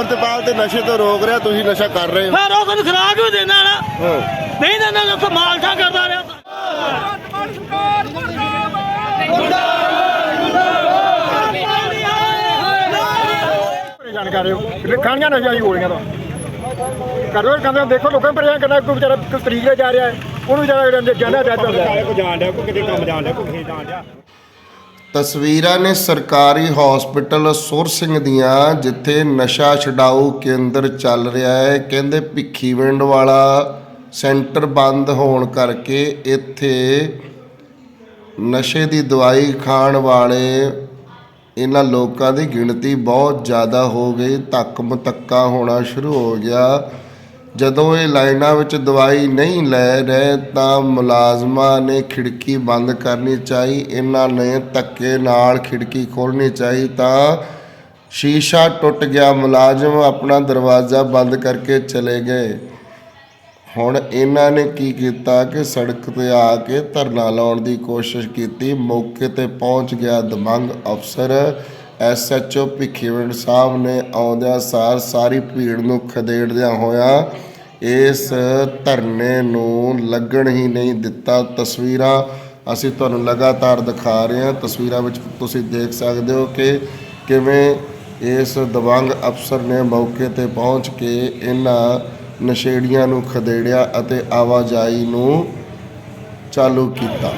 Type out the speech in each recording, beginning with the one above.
ਅਮਰਤਪਾਲ ਤੇ ਨਸ਼ੇ ਤੋਂ ਰੋਕ ਰਿਹਾ ਤੁਸੀਂ ਨਸ਼ਾ ਕਰ ਰਹੇ ਹੋ। ਫਿਰ ਉਹ ਤੁਹਾਨੂੰ ਖਰਾਕ ਵੀ ਦੇਣਾ ਨਾ? ਹਾਂ। ਨਹੀਂ ਦੇਣਾ ਉੱਥੇ ਮਾਲਸ਼ਾ ਕਰਦਾ ਰਿਹਾ। ਪਰੇਸ਼ਾਨ ਕਰ ਰਹੇ ਹੋ। ਖਾਣੀਆਂ ਨਸ਼ਾ ਜੀ ਗੋਲੀਆਂ ਤੋਂ। ਕਰੋ ਕਹਿੰਦੇ ਦੇਖੋ ਲੋਕਾਂ ਨੂੰ ਪਰੇਸ਼ਾਨ ਕਰਨਾ ਕੋਈ ਵਿਚਾਰਾ ਕੋਈ ਤਰੀਕ ਤੇ ਜਾ ਰਿਹਾ ਹੈ। ਉਹਨੂੰ ਵਿਚਾਰਾ ਹੋ ਗਿਆ ਕੋਈ ਜਾਣ ਡਿਆ ਕੋਈ ਕਿਤੇ ਕੰਮ ਜਾਣ ਡਿਆ ਕੋਈ ਖੇਤ ਜਾਣ ਡਿਆ। ਤਸਵੀਰਾਂ ਨੇ ਸਰਕਾਰੀ ਹਸਪੀਟਲ ਸੁਰ ਸਿੰਘ ਦੀਆਂ, ਜਿੱਥੇ ਨਸ਼ਾ ਛਡਾਊ ਕੇਂਦਰ ਚੱਲ ਰਿਹਾ ਹੈ। ਕਹਿੰਦੇ ਭਿੱਖੀਵਿੰਡ ਵਾਲਾ ਸੈਂਟਰ ਬੰਦ ਹੋਣ ਕਰਕੇ ਇੱਥੇ ਨਸ਼ੇ ਦੀ ਦਵਾਈ ਖਾਣ ਵਾਲੇ ਇਹਨਾਂ ਲੋਕਾਂ ਦੀ ਗਿਣਤੀ ਬਹੁਤ ਜ਼ਿਆਦਾ ਹੋ ਗਈ। ਧੱਕ ਮਤੱਕਾ ਹੋਣਾ ਸ਼ੁਰੂ ਹੋ ਗਿਆ। ਜਦੋਂ ਇਹ ਲਾਈਨਾਂ ਵਿੱਚ ਦਵਾਈ ਨਹੀਂ ਲੈ ਰਹੇ ਤਾਂ ਮੁਲਾਜ਼ਮਾਂ ਨੇ ਖਿੜਕੀ ਬੰਦ ਕਰਨੀ ਚਾਹੀ, ਇਹਨਾਂ ਨੇ ਧੱਕੇ ਨਾਲ ਖਿੜਕੀ ਖੋਲ੍ਹਣੀ ਚਾਹੀ ਤਾਂ ਸ਼ੀਸ਼ਾ ਟੁੱਟ ਗਿਆ, ਮੁਲਾਜ਼ਮ ਆਪਣਾ ਦਰਵਾਜ਼ਾ ਬੰਦ ਕਰਕੇ ਚਲੇ ਗਏ। ਹੁਣ ਇਹਨਾਂ ਨੇ ਕੀ ਕੀਤਾ ਕਿ ਸੜਕ ਤੇ ਆ ਕੇ ਧਰਨਾ ਲਾਉਣ ਦੀ ਕੋਸ਼ਿਸ਼ ਕੀਤੀ, ਮੌਕੇ ਤੇ ਪਹੁੰਚ ਗਿਆ ਦਮੰਗ ਅਫਸਰ ਐਸਐਚਓ ਭਿੱਖੀਵਿੰਡ ਸਾਹਿਬ ਨੇ ਆਉਂਦਿਆਂ ਸਾਰ ਸਾਰੀ ਭੀੜ ਨੂੰ ਖਦੇੜਦਿਆਂ ਹੋਇਆ ਇਸ ਧਰਨੇ ਨੂੰ ਲੱਗਣ ਹੀ ਨਹੀਂ ਦਿੱਤਾ ਤਸਵੀਰਾਂ। ਅਸੀਂ ਤੁਹਾਨੂੰ ਲਗਾਤਾਰ ਦਿਖਾ ਰਹੇ ਹਾਂ। ਤਸਵੀਰਾਂ ਵਿੱਚ ਤੁਸੀਂ ਦੇਖ ਸਕਦੇ ਹੋ ਕਿ ਕਿਵੇਂ ਇਸ ਦਵੰਗ ਅਫਸਰ ਨੇ ਮੌਕੇ ਤੇ ਪਹੁੰਚ ਕੇ ਇਹਨਾਂ ਨਸ਼ੇੜੀਆਂ ਨੂੰ ਖਦੇੜਿਆ ਅਤੇ ਆਵਾਜਾਈ ਨੂੰ ਚਾਲੂ ਕੀਤਾ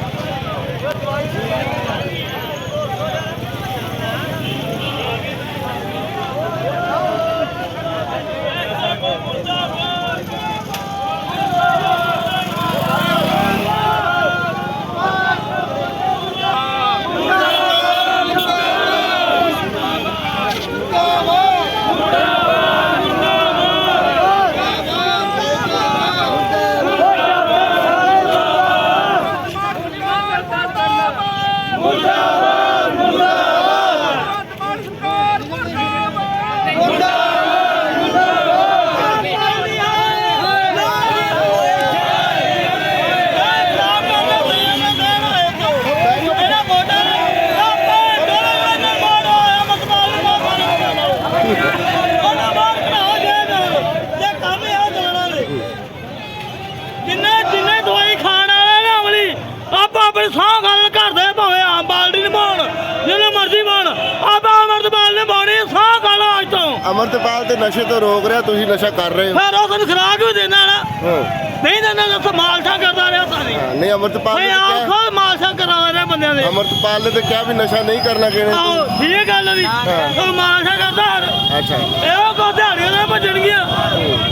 ਜਿੰਨੇ ਜਿੰਨੇ ਦਵਾਈ ਖਾਣ ਵਾਲੇ ਨੇ ਅਮਲੀ ਆਪਾਂ ਆਪਣੇ ਸਾਹ ਗੱਲ ਕਰਦੇ ਭਾਵੇਂ ਆਮ ਬਾਲਦੀ ਨਿਭਾਉਣ ਜਿਹਨੇ ਮਰਜ਼ੀ ਬਣ ਆਪਾਂ ਅਮਰਤਪਾਲ ਨੇ ਬਾਣੀ ਸਾਹ ਗੱਲ ਅੱਜ ਤੋਂ ਅਮਰਤਪਾਲ ਤੇ ਨਸ਼ੇ ਤੋਂ ਰੋਕ ਰਿਹਾ ਤੁਸੀਂ ਨਸ਼ਾ ਕਰ ਰਹੇ ਹੋ। ਫਿਰ ਉਹ ਤੁਹਾਨੂੰ ਖਰਾਕ ਵੀ ਦੇਣਾ ਨਾ। ਹਾਂ। ਨਹੀਂ ਦੇਣਾ ਤਾਂ ਉੱਥੇ ਮਾਲਸ਼ਾ ਕਰਦਾ ਰਿਹਾ ਸਾਰੀ ਹਾਂ, ਨਹੀਂ ਅਮਰਤਪਾਲ ਨੇ ਨਹੀਂ ਤਾਂ ਕਿਹਾ ਆਖੋ ਮਾਲਸ਼ਾ ਕਰਾ ਰਿਹਾ ਬੰਦਿਆਂ ਦੇ। ਅਮਰਤਪਾਲ ਨੇ ਤਾਂ ਕਿਹਾ ਵੀ ਨਸ਼ਾ ਨਹੀਂ ਕਰਨਾ ਕਿਹਨੇ ਆਹੋ ਠੀਕ ਗੱਲ ਦੀ ਉਹ ਮਾਲਸ਼ਾ ਕਰਦਾ। ਅੱਛਾ। ਇਹੋ ਕੋ ਦਿਹਾੜੀਆਂ ਦੇ ਭੱਜਣਗੀਆਂ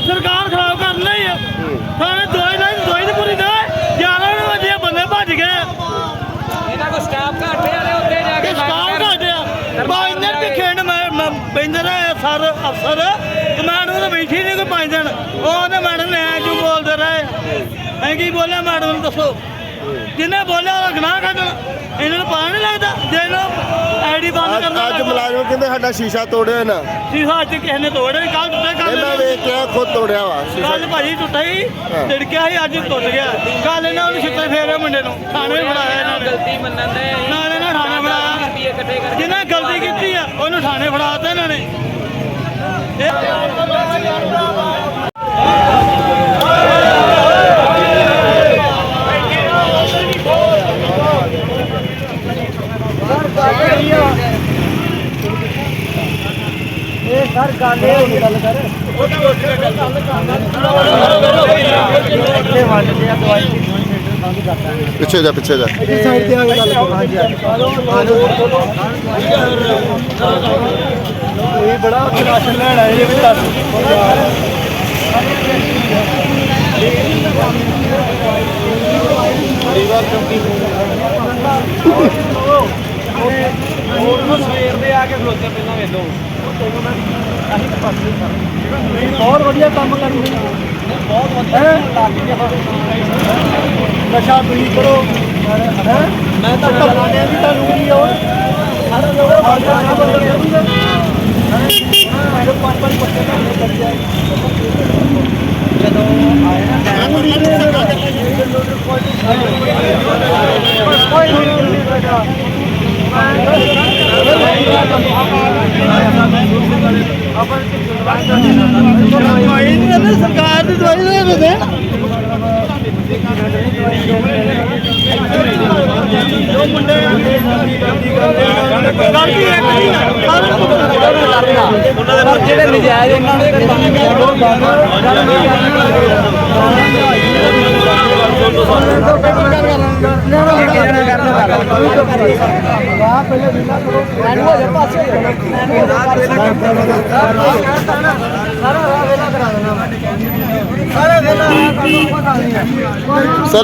ਸਰਕਾਰ ਖਰਾਬ ਕਰਨ ਲਈ ਆ ਸਾਰੇ ਦਵਾਈ ਨਾਲ ਦਵਾਈ ਤੇ ਪੂਰੀ ਦੇ 11 ਵਜੇ ਬੰਦੇ ਭੱਜ ਗਏ ਇਹਨਾਂ ਕੋ ਸਟਾਫ ਘੱਟ ਆ ਤੇ ਉੱਤੇ ਜਾ ਕੇ ਕਿ ਸਟਾਫ ਘੱਟ ਆ ਬਾਈਂਦਰ ਤੇ ਖੇਡ ਮੈਂ ਬੈਂਦਰ ਸਰ ਅਫਸਰ ਮੈਡਮ ਤਾਂ ਬੈਠੀ ਨਹੀਂ ਕੋਈ ਪੰਜ ਦਿਨ। ਉਹ ਤੇ ਮੈਡਮ ਨੇ ਐਂ ਕਿਉਂ ਬੋਲਦੇ ਰਹੇ? ਐਂ ਕੀ ਬੋਲਿਆ ਮੈਡਮ ਨੂੰ ਦੱਸੋ। ਜਿਹਨੇ ਬੋਲਿਆ ਉਹ ਗੁਨਾਹ ਕੱਢਣ। ਇਹਨਾਂ ਨੂੰ ਪਤਾ ਨਹੀਂ ਲੱਗਦਾ ਜੇ ਇਹਨਾਂ ਆਈਡੀ ਬੰਦ ਕਰਨਾ ਅੱਜ ਮੁਲਾਜ਼ਮ ਕਹਿੰਦੇ ਸਾਡਾ ਸ਼ੀਸ਼ਾ ਤੋੜਿਆ ਨਾ ਸੀਸਾ ਅੱਜ ਕਿਸੇ ਨੇ ਤੋੜਿਆ ਕੱਲ ਟੁੱਟੇ ਇਹਨਾਂ ਕੱਲ ਵੇਖ ਕੇ ਖੁਦ ਤੋੜਿਆ ਵਾ ਸ਼ੀਸ਼ਾ। ਕੱਲ ਭਾਜੀ ਟੁੱਟਾ ਹੀ ਹਾਂ। ਤਿੜਕਿਆ ਸੀ ਅੱਜ ਟੁੱਟ ਗਿਆ। ਕੱਲ ਇਹਨਾਂ ਨੂੰ ਛਿੱਤਰ ਫੇਰਿਆ ਮੁੰਡੇ ਨੂੰ ਥਾਣੇ ਫੜਾਇਆ ਇਹਨਾਂ ਨੇ। ਗਲਤੀ ਮੰਨਣ ਦੇ। ਨਾਲੇ ਨਾ ਥਾਣੇ ਫੜਾਇਆ। ਜਿਹਨੇ ਗਲਤੀ ਕੀਤੀ ਆ ਉਹਨੂੰ ਥਾਣੇ ਫੜਾਤਾ ਇਹਨਾਂ ਨੇ। ਸਰ ਗੱਲ ਇਹ ਹੋਣੀ ਗੱਲ ਕਰ। ਉਹਦੀ ਉੱਥੇ ਗੱਲ ਕਰ ਇੱਥੇ ਵੰਡਦੇ ਆ ਦਵਾਈ ਦੀ ਪਿੱਛੇ ਜਾ ਪਿੱਛੇ ਜਾ। ਸਾਈਡ ਤੇ ਆ ਕੇ ਗੱਲ ਕਰੋ ਹਾਂਜੀ ਇਹ ਬੜਾ ਰਾਸ਼ਨ ਲੈਣ ਆਏ ਜੇ ਵੀ ਦੱਸ ਹੋਰ ਨੂੰ ਸਵੇਰ ਦੇ ਆ ਕੇ ਖਲੋਤੇ ਪਹਿਲਾਂ ਵੇਲੋ ਬਹੁਤ ਵਧੀਆ ਕੰਮ ਕਰ ਰਹੇ ਹੋ। ਬਹੁਤ ਵਧੀਆ। ਨਸ਼ਾ ਤੁਸੀਂ ਕਰੋ ਹੈ ਮੈਂ ਤਾਂ ਲਾਣਿਆ ਵੀ ਤੁਹਾਨੂੰ ਕੀ ਹੋ ਸਾਰਾ ਲੋਕ ਹਰ ਜਗ੍ਹਾ ਬੰਦ ਕਰੂਗਾ ਮੇਰੇ ਪੰਜ ਪੰਜ ਪੱਤੇ ਕੰਮ ਕਰਦੇ ਜਦੋਂ ਆਏ ਨਾ ਕੋਈ ਨਹੀਂ ਦਵਾਈ ਨਹੀਂ ਦਿੰਦੇ ਸਰਕਾਰ ਦੀ ਦਵਾਈ ਦੇ ਦੇ ਦੇਣ ਗਲਤੀ ਇੱਕ ਨਹੀਂ ਸਾਰੇ ਜਿਹੜੇ ਨਜਾਇਜ਼ ਇਹਨਾਂ ਨੇ ਸਰ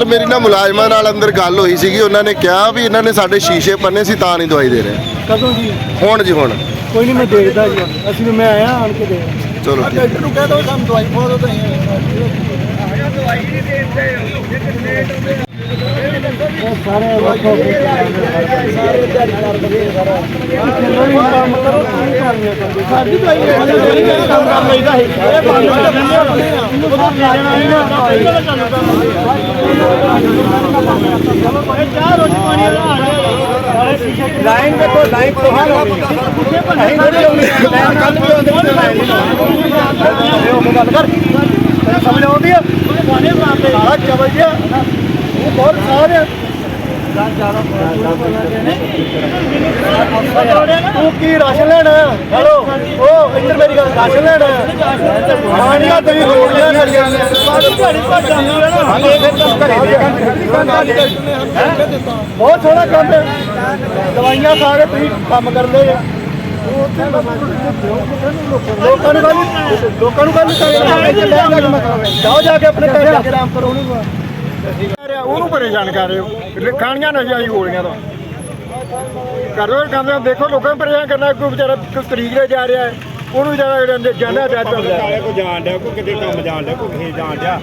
ਮੇਰੀ ਨਾ ਮੁਲਾਜ਼ਮਾਂ ਨਾਲ ਅੰਦਰ ਗੱਲ ਹੋਈ ਸੀਗੀ। ਉਹਨਾਂ ਨੇ ਕਿਹਾ ਵੀ ਇਹਨਾਂ ਨੇ ਸਾਡੇ ਸ਼ੀਸ਼ੇ ਪੰਨੇ ਸੀ ਤਾਂ ਨਹੀਂ ਦਵਾਈ ਦੇ ਰਹੇ। ਕਦੋਂ ਜੀ? ਹੁਣ ਜੀ ਹੁਣ। ਕੋਈ ਨਹੀਂ ਮੈਂ ਦੇਖਦਾ ਜੀ। ਅਸੀਂ ਵੀ ਮੈਂ ਆਇਆ ਆਣ ਕੇ ਦੇਖ ਚਲੋ ਠੀਕ। ਡਾਕਟਰ ਨੂੰ ਕਹਿ ਦੋ ਸਾਨੂੰ ਦਵਾਈ ਪਵਾ ਦਿਓ ਤੁਸੀਂ। ਸਾਰੇ ਵੱਖੋ ਸਾਰੇ ਤਿਆਰੀ ਕਰ ਦਗੇ ਸਾਰਾ ਕੰਮ ਕਰੋ ਤੁਸੀਂ ਕਰਨੀਆਂ ਕਰਦੇ ਸਾਡੀ ਦਵਾਈ ਹੈ ਕੰਮ ਕਰ ਲਈਦਾ ਹੈ ਇਹ ਬੰਦ ਕਰ ਦਿੰਦੇ ਆਪਣੇ ਉਹਦਾ ਲੈਣਾ ਹੀ ਨਾ ਚਾਰ ਰੋਟੀ ਪਾਣੀ ਲਾਈਨ ਦੇਖੋ ਲਾਈਨ ਤੋਂ ਹਾਂ ਪੁੱਛੇ ਭੰਨੇ ਲਾਈਨ ਕੱਲ ਵੀ ਆਉਂਦੇ ਲਾਈਨ ਉਹ ਗੱਲ ਕਰ ਸਮਝ ਆਉਂਦੀ ਆ ਸਾਰਾ ਚਵਲ ਜਿਆ ਬਹੁਤ ਸਾਰੇ ਤੂੰ ਕੀ ਰਾਸ਼ਨ ਲੈਣਾ ਹੈਲੋ। ਉਹ ਇੱਧਰ ਮੇਰੀ ਗੱਲ ਰਾਸ਼ਨ ਲੈਣਾ ਪਾਣੀਆਂ ਤੇ ਵੀ ਰੋਡ ਲਿਆ ਕਰੀਆਂ ਸਾਰੇ ਦਿਹਾੜੀ ਭੱਜ ਜਾਂਦੇ ਨੇ। ਨਾ ਫਿਰ ਤਾਂ ਘਰੇ ਦੇ ਬਹੁਤ ਸੋਹਣਾ ਕੰਮ ਹੈ। ਦਵਾਈਆਂ ਖਾ ਕੇ ਤੁਸੀਂ ਕੰਮ ਕਰਦੇ ਆ। ਲੋਕਾਂ ਨੂੰ ਗੱਲ ਲੋਕਾਂ ਨੂੰ ਗੱਲ ਜਾਓ ਜਾ ਕੇ ਆਪਣੇ ਘਰ ਜਾ ਕੇ ਆਰਾਮ ਕਰੋ। ਉਹਨੂੰ ਉਹਨੂੰ ਪਰੇਸ਼ਾਨ ਕਰ ਰਹੇ ਹੋ ਖਾਣੀਆਂ ਨਸ਼ਿਆਂ ਗੋਲੀਆਂ ਤੋਂ। ਕਰੋ ਕੰਮ ਦੇਖੋ ਲੋਕਾਂ ਨੂੰ ਪਰੇਸ਼ਾਨ ਕਰਨਾ ਕੋਈ ਵਿਚਾਰਾ ਕੋਈ ਤਰੀਕ ਤੇ ਜਾ ਰਿਹਾ ਹੈ ਉਹਨੂੰ ਵਿਚਾਰਾ ਜਾਂਦਾ ਜਾਂਦਾ ਕੋਈ ਜਾਣ। ਡਿਆ ਕੋਈ ਕਿਤੇ ਕੰਮ ਜਾਣ ਡਿਆ ਕੋਈ ਕਿਸੇ ਜਾਣ ਡਿਆ।